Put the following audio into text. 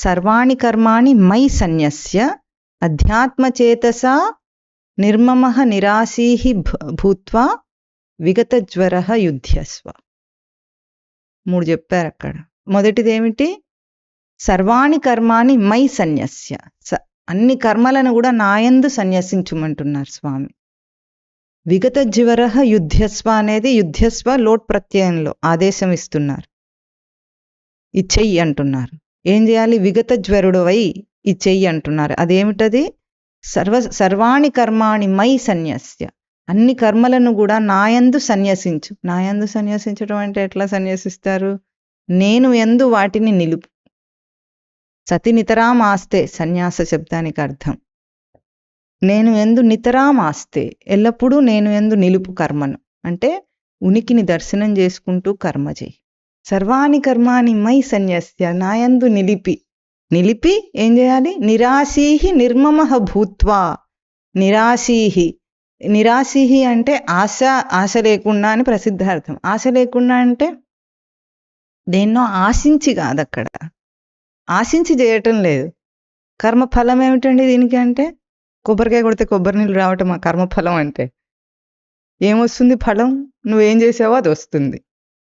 సర్వాణి కర్మాణి మై సన్యస్య అధ్యాత్మచేతసా నిర్మమ నిరాశీ భూత్వా విగతజ్వర యుధ్యస్వ. మూడు చెప్పారు అక్కడ. మొదటిది ఏమిటి సర్వాణి కర్మాణి మై సన్యస్య. స- అన్ని కర్మలను కూడా నాయందు సన్యసించుమంటున్నారు స్వామి. విగత జ్వర యుధ్యస్వ అనేది యుధ్యస్వ లోట్ ప్రత్యయంలో ఆదేశం ఇస్తున్నారు. ఇచ్చెయ్యి అంటున్నారు. ఏం చేయాలి? విగత జ్వరుడవై ఇది చెయ్యి అంటున్నారు. అదేమిటది? సర్వ సర్వాణి కర్మాణి మై సన్యస్య. అన్ని కర్మలను కూడా నాయందు సన్యసించు. నాయందు సన్యసించడం అంటే ఎట్లా సన్యసిస్తారు? నేను ఎందు వాటిని నిలుపు. సతి నితరామాస్తే సన్యాస శబ్దానికి అర్థం. నేను ఎందు నితరామాస్తే. ఎల్లప్పుడూ నేను ఎందు నిలుపు కర్మను. అంటే ఉనికిని దర్శనం చేసుకుంటూ కర్మ చేయి. సర్వాణి కర్మాని మై సన్యస్య నాయందు నిలిపి. నిలిపి ఏం చేయాలి? నిరాశీహి నిర్మమ భూత్వా. నిరాశీహి. నిరాశీహి అంటే ఆశ ఆశ లేకుండా అని ప్రసిద్ధార్థం ఆశ లేకుండా అంటే దేన్నో ఆశించి కాదు అక్కడ ఆశించి చేయటం లేదు. కర్మఫలం ఏమిటండి దీనికి అంటే? కొబ్బరికాయ కొడితే కొబ్బరి నీళ్ళు రావటం ఆ కర్మఫలం అంటే. ఏమొస్తుంది ఫలం? నువ్వేం చేసావో అది వస్తుంది.